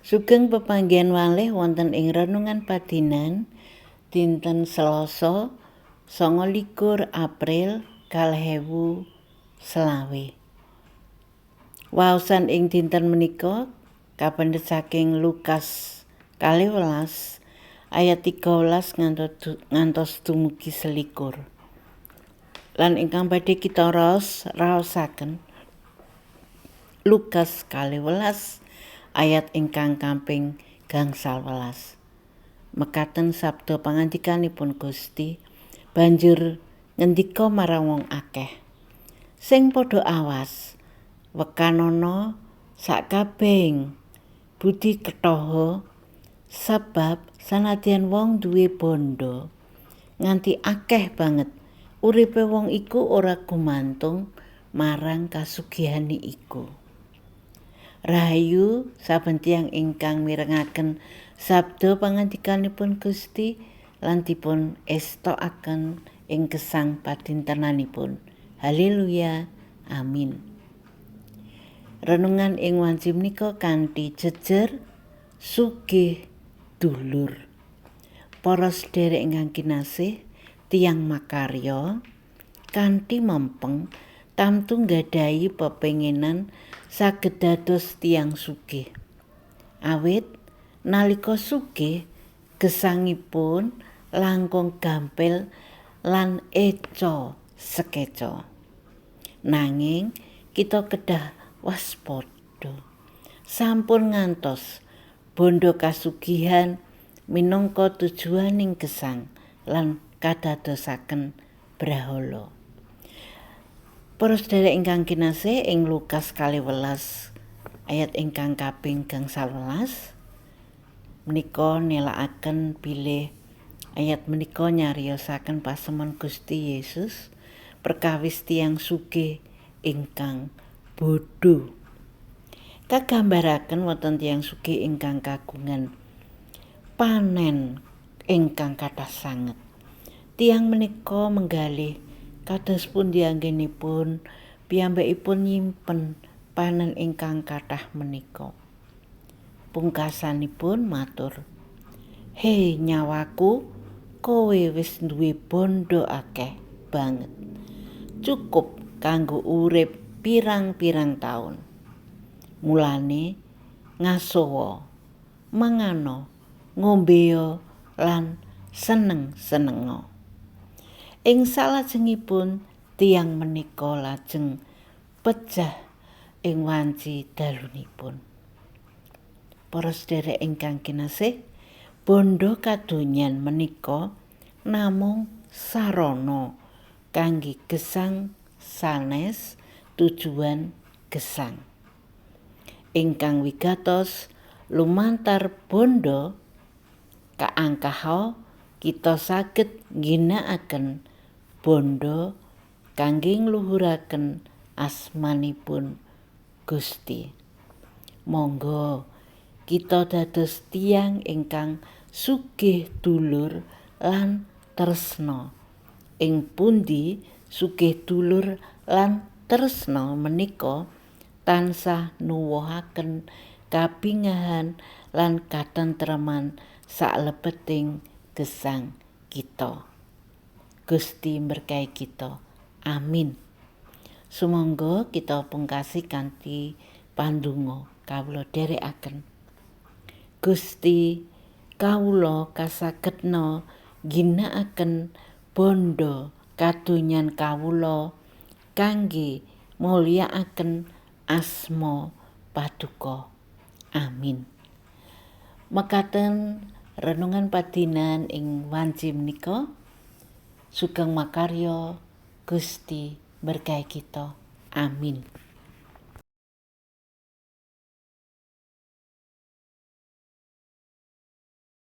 Sugeng pepanggihan walih wonten ing renungan padinan dinten Selasa 29 April kalih ewu selawe. Waosan ing dinten menika kapendhet saking Lukas kalih welas ayat 13 ngantos ngantos dumugi selikur. Lan ingkang badhe kita raos raosaken Lukas kalih welas ayat ingkang kaping gangsal welas. Mekaten sabda pangandikanipun Gusti banjur ngendika marang wong akeh. Sing padha awas wekanana sakabehing budi ketoho sebab sanadyan wong duwe bondo nganti akeh banget uripe wong iku ora gumantung marang kasugihane iku. Rahayu saben tiyang ingkang mirengaken sabda pangandikanipun Gusti lan dipun estokaken ing gesang padintenanipun. Haleluya. Amin. Renungan ing wanci menika kanthi jejer sugih dulur. Para sederek ingkang kinasih, tiyang makarya kanthi mempeng tamtu nggadahi pepenginan saged dados tiyang sugih. Awit nalika sugih gesangipun langkung gampil lan eco sekeco. Nanging kita kedah waspada. Sampun ngantos bondo kasugihan minangka tujuaning gesang lan kadadosaken brahala. Para sedherek ingkang kinasih ing Lukas kali welas ayat ingkang kaping gangsal welas menika nelakaken bilih ayat menika nyariosaken pasemon Gusti Yesus perkawis tiang sugih ingkang bodho. Kagambaraken wonten tiang sugih ingkang kagungan panen ingkang kathah sanget. Tiang menika menggalih kados pundi anggenipun piyambakipun nyimpen panen ingkang kathah menika. Pungkasanipun matur, "He nyawaku, kowe wis duwe bondo akeh banget. Cukup kanggo urip pirang-pirang taun. Mulane ngasowo, mangano, ngombeyo lan seneng-senengo." Ing salajengipun tiang menika lajeng pecah ing wanci dalunipun. Para sedherek ingkang kinasih, bondo kadonyan menika namung sarana kangge gesang sanes tujuan gesang. Ingkang wigatos lumantar bondo kaangkaha kita saged ginakaken bondo kangge ngluhuraken asmanipun Gusti. Monggo kita dados tiang ingkang sugih dulur lan tresna. Ing pundi sugih dulur lan tresna menika tansah nuwuhaken kabingahan lan katentreman saklebeting gesang kita. Gusti berkahi kita. Amin. Sumangga kita pungkasi kanthi pandonga kawula dherekaken. Gusti kawula kasagedna ginakaken bondo kadonyan kawula kangge mulyakaken asma paduka. Amin. Mekaten renungan padinan ing wanci menika sugeng makarya Gusti berkahi kita. Amin